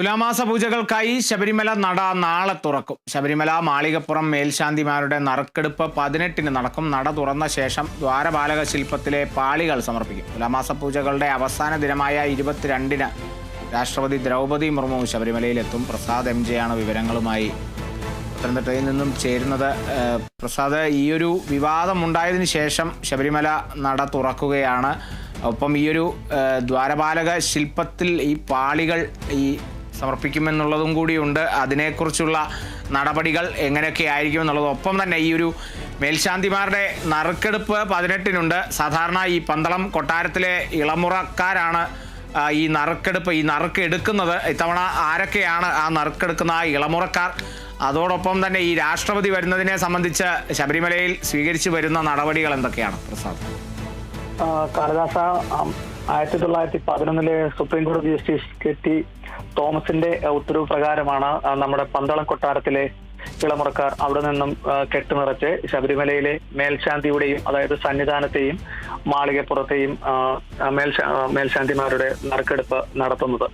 തുലാമാസ പൂജകൾക്കായി ശബരിമല നട നാളെ തുറക്കും. ശബരിമല മാളികപ്പുറം മേൽശാന്തിമാരുടെ നറുക്കെടുപ്പ് പതിനെട്ടിന് നടക്കും. നട തുറന്ന ശേഷം ദ്വാരപാലക ശില്പത്തിലെ പാളികൾ സമർപ്പിക്കും. തുലാമാസ പൂജകളുടെ അവസാന ദിനമായ ഇരുപത്തിരണ്ടിന് രാഷ്ട്രപതി ദ്രൗപദി മുർമു ശബരിമലയിലെത്തും. പ്രസാദ് എം ജെ ആണ് വിവരങ്ങളുമായി പത്തനംതിട്ടയിൽ നിന്നും ചേരുന്നത്. പ്രസാദ് ഈയൊരു ഒരു വിവാദം ഉണ്ടായതിനു ശേഷം ശബരിമല നട തുറക്കുകയാണ്. ഒപ്പം ഈയൊരു ദ്വാരപാലക ശില്പത്തിൽ ഈ പാളികൾ ഈ സമർപ്പിക്കുമെന്നുള്ളതും കൂടിയുണ്ട്. അതിനെക്കുറിച്ചുള്ള നടപടികൾ എങ്ങനെയൊക്കെ ആയിരിക്കും എന്നുള്ളത് ഒപ്പം തന്നെ ഈ ഒരു മേൽശാന്തിമാരുടെ നറുക്കെടുപ്പ് പതിനെട്ടിനുണ്ട്. സാധാരണ ഈ പന്തളം കൊട്ടാരത്തിലെ ഇളമുറക്കാരാണ് ഈ നറുക്കെടുപ്പ് ഈ നറുക്ക് എടുക്കുന്നത്. ഇത്തവണ ആരൊക്കെയാണ് ആ നറുക്കെടുക്കുന്ന ആ ഇളമുറക്കാർ? അതോടൊപ്പം തന്നെ ഈ രാഷ്ട്രപതി വരുന്നതിനെ സംബന്ധിച്ച് ശബരിമലയിൽ സ്വീകരിച്ചു വരുന്ന നടപടികൾ എന്തൊക്കെയാണ് പ്രസാദ്? കാളിദാസ ആയിരത്തി തൊള്ളായിരത്തി പതിനൊന്നിലെ സുപ്രീം കോടതി ജസ്റ്റിസ് കെ ടി തോമസിന്റെ ഉത്തരവ് പ്രകാരമാണ് നമ്മുടെ പന്തളം കൊട്ടാരത്തിലെ ഇളമുറക്കാർ അവിടെ നിന്നും കെട്ടുനിറച്ച് ശബരിമലയിലെ മേൽശാന്തിയുടെയും അതായത് സന്നിധാനത്തെയും മാളികപ്പുറത്തെയും മേൽശാ മേൽശാന്തിമാരുടെ നറുക്കെടുപ്പ് നടത്തുന്നത്.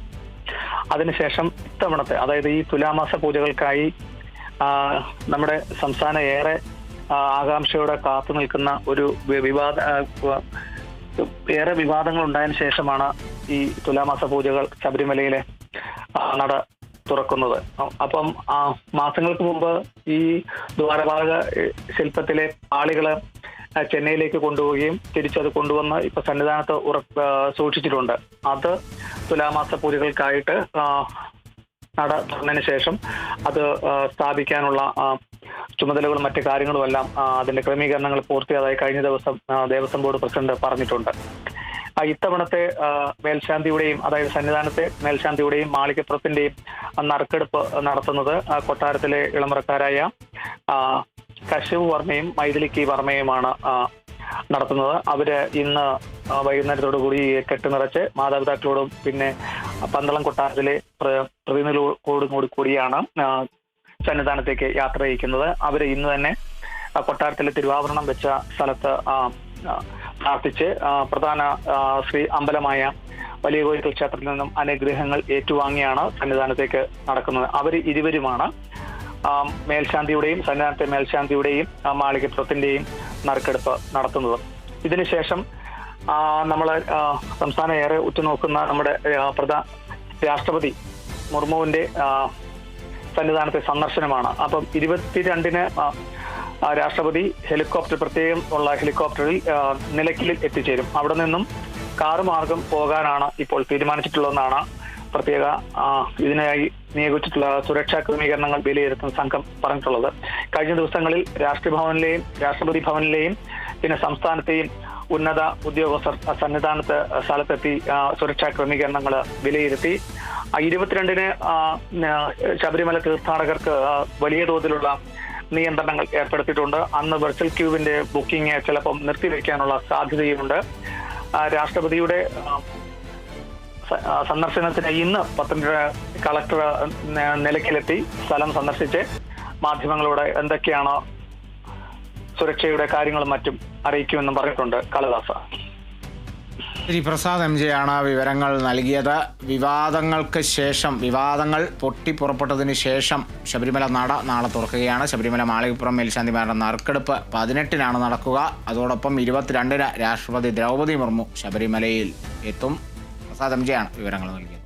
അതിനുശേഷം ഇത്തവണത്തെ അതായത് ഈ തുലാമാസ പൂജകൾക്കായി നമ്മുടെ സംസ്ഥാന ഏറെ ആകാംക്ഷയോടെ കാത്തു നിൽക്കുന്ന ഒരു വിവാദ ഏറെ വിവാദങ്ങൾ ഉണ്ടായതിനു ശേഷമാണ് ഈ തുലാമാസ പൂജകൾ ശബരിമലയിലെ നട തുറക്കുന്നത്. അപ്പം ആ മാസങ്ങൾക്ക് മുമ്പ് ഈ ദ്വാരപാലക ശില്പത്തിലെ ആളുകൾ ചെന്നൈയിലേക്ക് കൊണ്ടുപോവുകയും തിരിച്ചത് കൊണ്ടുവന്ന് ഇപ്പൊ സന്നിധാനത്ത് ഉറ സൂക്ഷിച്ചിട്ടുണ്ട്. അത് തുലാമാസ പൂജകൾക്കായിട്ട് നട തുറന്നതിന് ശേഷം അത് സ്ഥാപിക്കാനുള്ള ചുമതലകളും മറ്റു കാര്യങ്ങളുമെല്ലാം അതിന്റെ ക്രമീകരണങ്ങൾ പൂർത്തിയാതായി കഴിഞ്ഞ ദിവസം ദേവസ്വം ബോർഡ് പ്രസിഡന്റ് പറഞ്ഞിട്ടുണ്ട്. ഇത്തവണത്തെ മേൽശാന്തിയുടെയും അതായത് സന്നിധാനത്തെ മേൽശാന്തിയുടെയും മാളികപ്പുറത്തിന്റെയും നറുക്കെടുപ്പ് നടത്തുന്നത് കൊട്ടാരത്തിലെ ഇളമുറക്കാരായ കശവ് വർമ്മയും മൈഥിലിക്ക് വർമ്മയുമാണ് നടത്തുന്നത്. അവർ ഇന്ന് വൈകുന്നേരത്തോടു കൂടി കെട്ടുനിറച്ച് മാതാപിതാക്കളോടും പിന്നെ പന്തളം കൊട്ടാരത്തിലെ പ്ര- പ്രതിനിധികളോടും കൂടി കൂടിയാണ് സന്നിധാനത്തേക്ക് യാത്ര ചെയ്യിക്കുന്നത്. അവർ ഇന്ന് തന്നെ കൊട്ടാരത്തിലെ തിരുവാഭരണം വെച്ച സ്ഥലത്ത് പ്രാർത്ഥിച്ച് പ്രധാന ശ്രീ അമ്പലമായ വലിയ കോയിക്കൽ ക്ഷേത്രത്തിൽ നിന്നും അനുഗ്രഹങ്ങൾ ഏറ്റുവാങ്ങിയാണ് സന്നിധാനത്തേക്ക് നടക്കുന്നത്. അവർ ഇരുവരുമാണ് മേൽശാന്തിയുടെയും സന്നിധാനത്തെ മേൽശാന്തിയുടെയും മാളികപ്പുറത്തിന്റെയും നറുക്കെടുപ്പ് നടത്തുന്നത്. ഇതിനുശേഷം നമ്മൾ സംസ്ഥാനം ഏറെ ഉറ്റുനോക്കുന്ന നമ്മുടെ പ്രധാ രാഷ്ട്രപതി മുർമുവിന്റെ സന്നിധാനത്തെ സന്ദർശനമാണ്. അപ്പം ഇരുപത്തിരണ്ടിന് രാഷ്ട്രപതി ഹെലികോപ്റ്റർ പ്രത്യേകം ഉള്ള ഹെലികോപ്റ്ററിൽ ആ, നിലയ്ക്കലിൽ എത്തിച്ചേരും. അവിടെ നിന്നും കാറ് മാർഗം പോകാനാണ് ഇപ്പോൾ തീരുമാനിച്ചിട്ടുള്ളതെന്നാണ് പ്രത്യേക ഇതിനായി നിയോഗിച്ചിട്ടുള്ള സുരക്ഷാ ക്രമീകരണങ്ങൾ വിലയിരുത്തുന്ന സംഘം പറഞ്ഞിട്ടുള്ളത്. കഴിഞ്ഞ ദിവസങ്ങളിൽ രാഷ്ട്രഭവനിലെയും രാഷ്ട്രപതി ഭവനിലെയും പിന്നെ സംസ്ഥാനത്തെയും ഉന്നത ഉദ്യോഗസ്ഥർ സന്നിധാനത്ത് സ്ഥലത്തെത്തി സുരക്ഷാ ക്രമീകരണങ്ങൾ വിലയിരുത്തി. ഇരുപത്തിരണ്ടിന് ശബരിമല തീർത്ഥാടകർക്ക് വലിയ തോതിലുള്ള നിയന്ത്രണങ്ങൾ ഏർപ്പെടുത്തിയിട്ടുണ്ട്. അന്ന് വെർച്വൽ ക്യൂവിന്റെ ബുക്കിംഗ് ചിലപ്പം നിർത്തിവെക്കാനുള്ള സാധ്യതയുമുണ്ട് രാഷ്ട്രപതിയുടെ സന്ദർശനത്തിന് ഇന്ന് പത്തനംതിട്ട കളക്ടർ നിലയ്ക്കലെത്തി സ്ഥലം സന്ദർശിച്ച് മാധ്യമങ്ങളോട് എന്തൊക്കെയാണ് സുരക്ഷയുടെ കാര്യങ്ങളും മറ്റും അറിയിക്കുമെന്നും പറഞ്ഞിട്ടുണ്ട് കാളിദാസ ശ്രീ പ്രസാദ് എം ജെ ആണ് വിവരങ്ങൾ നൽകിയത്. വിവാദങ്ങൾക്ക് ശേഷം വിവാദങ്ങൾ പൊട്ടിപ്പുറപ്പെട്ടതിന് ശേഷം ശബരിമല നട നാളെ തുറക്കുകയാണ്. ശബരിമല മാളികപ്പുറം മേൽശാന്തിമാരുടെ നറുക്കെടുപ്പ് പതിനെട്ടിനാണ് നടക്കുക. അതോടൊപ്പം ഇരുപത്തിരണ്ടിന് രാഷ്ട്രപതി ദ്രൗപദി മുർമു ശബരിമലയിൽ എത്തും. പ്രസാദ് എം ജെ ആണ് വിവരങ്ങൾ നൽകിയത്.